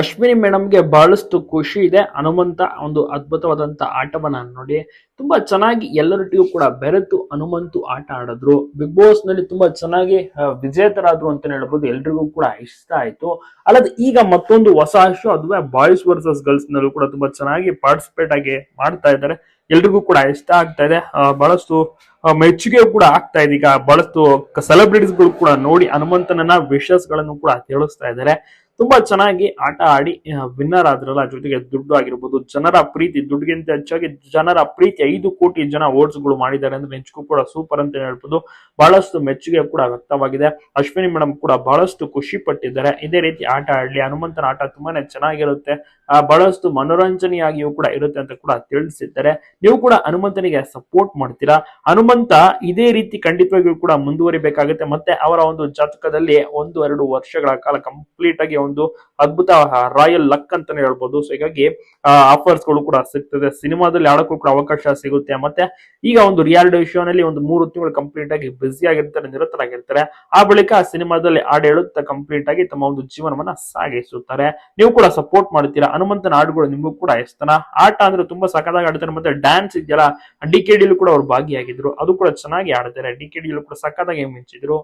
ಅಶ್ವಿನಿ ಮೇಡಮ್ಗೆ ಬಹಳಷ್ಟು ಖುಷಿ ಇದೆ. ಹನುಮಂತ ಒಂದು ಅದ್ಭುತವಾದಂತ ಆಟವನ್ನ ನೋಡಿ. ತುಂಬಾ ಚೆನ್ನಾಗಿ ಎಲ್ಲರೊಟ್ಟಿಗೂ ಕೂಡ ಬೆರೆತು ಹನುಮಂತು ಆಟ ಆಡಿದ್ರು. ಬಿಗ್ ಬಾಸ್ನಲ್ಲಿ ತುಂಬಾ ಚೆನ್ನಾಗಿ ವಿಜೇತರಾದ್ರು ಅಂತ ಹೇಳ್ಬೋದು. ಎಲ್ರಿಗೂ ಕೂಡ ಇಷ್ಟ ಆಯ್ತು. ಅಲ್ಲದೆ ಈಗ ಮತ್ತೊಂದು ಹೊಸ ಶೋ ಅದುವೇ ಬಾಯ್ಸ್ ವರ್ಸಸ್ ಗರ್ಲ್ಸ್ ನಲ್ಲೂ ಕೂಡ ತುಂಬಾ ಚೆನ್ನಾಗಿ ಪಾರ್ಟಿಸಿಪೇಟ್ ಆಗಿ ಮಾಡ್ತಾ ಇದ್ದಾರೆ. ಎಲ್ರಿಗೂ ಕೂಡ ಇಷ್ಟ ಆಗ್ತಾ ಇದೆ. ಬಹಳಷ್ಟು ಮೆಚ್ಚುಗೆ ಕೂಡ ಆಗ್ತಾ ಇದೆ. ಈಗ ಬಹಳಷ್ಟು ಸೆಲೆಬ್ರಿಟೀಸ್ಗಳು ಕೂಡ ನೋಡಿ ಹನುಮಂತನನ್ನ ವಿಶಸ್ಗಳನ್ನು ಕೂಡ ತಿಳಿಸ್ತಾ ಇದ್ದಾರೆ. ತುಂಬಾ ಚೆನ್ನಾಗಿ ಆಟ ಆಡಿ ವಿನ್ನರ್ ಆದ್ರಲ್ಲ ಜೊತೆಗೆ ದುಡ್ಡು ಆಗಿರ್ಬೋದು. ಜನರ ಪ್ರೀತಿ, ದುಡ್ಡಿಗಿಂತ ಹೆಚ್ಚಾಗಿ ಜನರ ಪ್ರೀತಿ, ಐದು ಕೋಟಿ ಜನ ವೋಟ್ಸ್ಗಳು ಮಾಡಿದ್ದಾರೆ ಅಂದ್ರೆ ನಿಜಕ್ಕೂ ಕೂಡ ಸೂಪರ್ ಅಂತ ಹೇಳ್ಬೋದು. ಬಹಳಷ್ಟು ಮೆಚ್ಚುಗೆ ಕೂಡ ವ್ಯಕ್ತವಾಗಿದೆ. ಅಶ್ವಿನಿ ಮೇಡಮ್ ಕೂಡ ಬಹಳಷ್ಟು ಖುಷಿ ಪಟ್ಟಿದ್ದಾರೆ. ಇದೇ ರೀತಿ ಆಟ ಆಡ್ಲಿ, ಹನುಮಂತನ ಆಟ ತುಂಬಾನೇ ಚೆನ್ನಾಗಿರುತ್ತೆ. ಬಹಳಷ್ಟು ಮನೋರಂಜನೆಯಾಗಿಯೂ ಕೂಡ ಇರುತ್ತೆ ಅಂತ ಕೂಡ ತಿಳಿಸಿದ್ದಾರೆ. ನೀವು ಕೂಡ ಹನುಮಂತನಿಗೆ ಸಪೋರ್ಟ್ ಮಾಡ್ತೀರಾ? ಹನುಮಂತ ಇದೇ ರೀತಿ ಖಂಡಿತವಾಗಿಯೂ ಕೂಡ ಮುಂದುವರಿಬೇಕಾಗುತ್ತೆ. ಮತ್ತೆ ಅವರ ಒಂದು ಜಾತಕದಲ್ಲಿ ಒಂದು, ಎರಡು ವರ್ಷಗಳ ಕಾಲ ಕಂಪ್ಲೀಟ್ ಆಗಿ ಒಂದು ಅದ್ಭುತ ರಾಯಲ್ ಲಕ್ ಅಂತಾನೆ ಹೇಳ್ಬೋದು. ಸೊ ಹೀಗಾಗಿ ಆಫರ್ಸ್ಗಳು ಕೂಡ ಸಿಗ್ತದೆ. ಸಿನಿಮಾದಲ್ಲಿ ಆಡೋಕ್ಕೂ ಕೂಡ ಅವಕಾಶ ಸಿಗುತ್ತೆ. ಮತ್ತೆ, ಈಗ ಒಂದು ರಿಯಾಲಿಟಿ ಶೋ ನಲ್ಲಿ ಒಂದು ಮೂರು ತಿಂಗಳು ಕಂಪ್ಲೀಟ್ ಆಗಿ ಬ್ಯುಸಿ ಆಗಿರ್ತಾರೆ, ನಿರತರಾಗಿರ್ತಾರೆ. ಆ ಬಳಿಕ ಆ ಸಿನಿಮಾದಲ್ಲಿ ಹಾಡು ಹೇಳುತ್ತಾ ಕಂಪ್ಲೀಟ್ ಆಗಿ ತಮ್ಮ ಒಂದು ಜೀವನವನ್ನ ಸಾಗಿಸುತ್ತಾರೆ. ನೀವು ಕೂಡ ಸಪೋರ್ಟ್ ಮಾಡ್ತೀರಾ? ಹನುಮಂತನ ಹಾಡುಗಳು ನಿಮಗೂ ಕೂಡ ಇಷ್ಟನ? ಆಟ ಅಂದ್ರೆ ತುಂಬಾ ಸಖತ್ತಾಗಿ ಆಡ್ತಾರೆ. ಮತ್ತೆ ಡ್ಯಾನ್ಸ್ ಇದೆಯಲ್ಲ ಡಿ ಕೆ ಕೂಡ ಅವ್ರು ಭಾಗಿಯಾಗಿದ್ರು. ಅದು ಕೂಡ ಚೆನ್ನಾಗಿ ಆಡ್ತಾರೆ. ಡಿ ಕೆ ಕೂಡ ಸಖತ್ತಾಗಿ ಮಿಂಚಿದ್ರು.